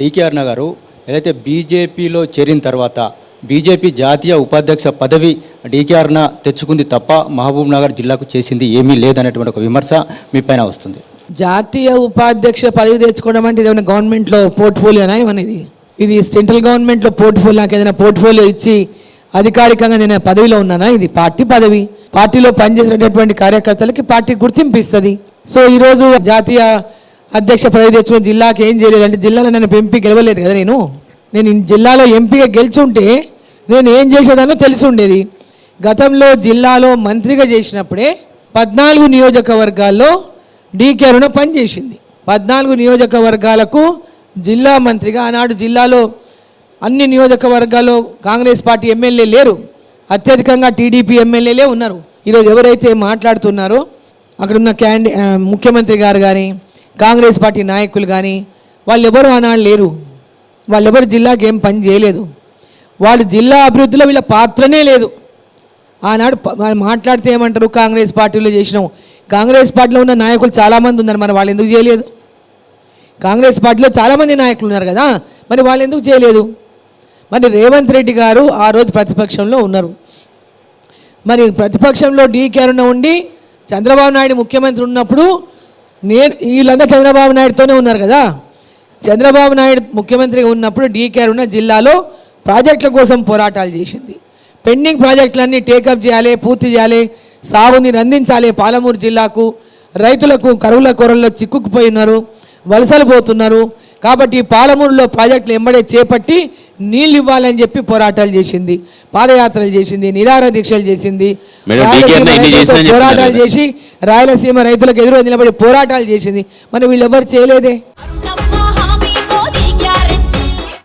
Decay అరుణ గారు ఏదైతే బీజేపీలో చేరిన తర్వాత బీజేపీ జాతీయ ఉపాధ్యక్ష పదవి డికే తెచ్చుకుంది తప్ప మహబూబ్ నగర్ జిల్లాకు చేసింది ఏమీ లేదనేటువంటి ఒక విమర్శ మీ పైన వస్తుంది. జాతీయ ఉపాధ్యక్ష పదవి తెచ్చుకోవడం అంటే ఏదైనా గవర్నమెంట్లో పోర్ట్ఫోలియోనా ఏమనేది? ఇది సెంట్రల్ గవర్నమెంట్లో పోర్ట్ఫోలియో నాకు ఏదైనా పోర్ట్ఫోలియో ఇచ్చి అధికారికంగా నేను పదవిలో ఉన్నానా? ఇది పార్టీ పదవి. పార్టీలో పనిచేసినటువంటి కార్యకర్తలకి పార్టీ గుర్తింపు ఇస్తుంది. సో ఈరోజు జాతీయ అధ్యక్ష పదవి తెచ్చుకుని జిల్లాకి ఏం చేయలేదు అంటే జిల్లాలో నన్ను ఎంపీ గెలవలేదు కదా నేను. నేను జిల్లాలో ఎంపీగా గెలిచుంటే నేను ఏం చేసేదానో తెలిసి ఉండేది. గతంలో జిల్లాలో మంత్రిగా చేసినప్పుడే పద్నాలుగు నియోజకవర్గాల్లో డీకే అరుణ పనిచేసింది. పద్నాలుగు నియోజకవర్గాలకు జిల్లా మంత్రిగా ఆనాడు జిల్లాలో అన్ని నియోజకవర్గాల్లో కాంగ్రెస్ పార్టీ ఎమ్మెల్యే లేరు. అత్యధికంగా టీడీపీ ఎమ్మెల్యేలే ఉన్నారు. ఈరోజు ఎవరైతే మాట్లాడుతున్నారో అక్కడున్న క్యాండి ముఖ్యమంత్రి గారు కానీ కాంగ్రెస్ పార్టీ నాయకులు కానీ వాళ్ళు ఎవరు ఆనాడు లేరు. వాళ్ళెవరు జిల్లాకి ఏం పని చేయలేదు. వాళ్ళు జిల్లా అభివృద్ధిలో వీళ్ళ పాత్రనే లేదు. ఆనాడు వాళ్ళు మాట్లాడితే ఏమంటారు? కాంగ్రెస్ పార్టీలో చేసినాం కాంగ్రెస్ పార్టీలో ఉన్న నాయకులు చాలామంది ఉన్నారు. మరి వాళ్ళు ఎందుకు చేయలేదు? కాంగ్రెస్ పార్టీలో చాలామంది నాయకులు ఉన్నారు కదా. మరి వాళ్ళు ఎందుకు చేయలేదు? మరి రేవంత్ రెడ్డి గారు ఆ రోజు ప్రతిపక్షంలో ఉన్నారు. మరి ప్రతిపక్షంలో డీకే అరుణ ఉండి చంద్రబాబు నాయుడు ముఖ్యమంత్రి ఉన్నప్పుడు నేను వీళ్ళంతా చంద్రబాబు నాయుడుతోనే ఉన్నారు కదా. చంద్రబాబు నాయుడు ముఖ్యమంత్రిగా ఉన్నప్పుడు డీకేర్ ఉన్న జిల్లాలో ప్రాజెక్టుల కోసం పోరాటాలు చేసింది. పెండింగ్ ప్రాజెక్టులన్నీ టేకప్ చేయాలి పూర్తి చేయాలి సాగునీరు అందించాలి పాలమూరు జిల్లాకు. రైతులకు కరువుల కొరల్లో చిక్కుకుపోయి ఉన్నారు వలసలు పోతున్నారు. కాబట్టి పాలమూరులో ప్రాజెక్టులు ఎంబడే చేపట్టి నీళ్ళు ఇవ్వాలని చెప్పి పోరాటాలు చేసింది పాదయాత్రలు చేసింది నిరాహార దీక్షలు చేసింది. పోరాటాలు చేసి రాయలసీమ రైతులకు ఎదురు నిలబడి పోరాటాలు చేసింది. మరి వీళ్ళు ఎవరు చేయలేదే?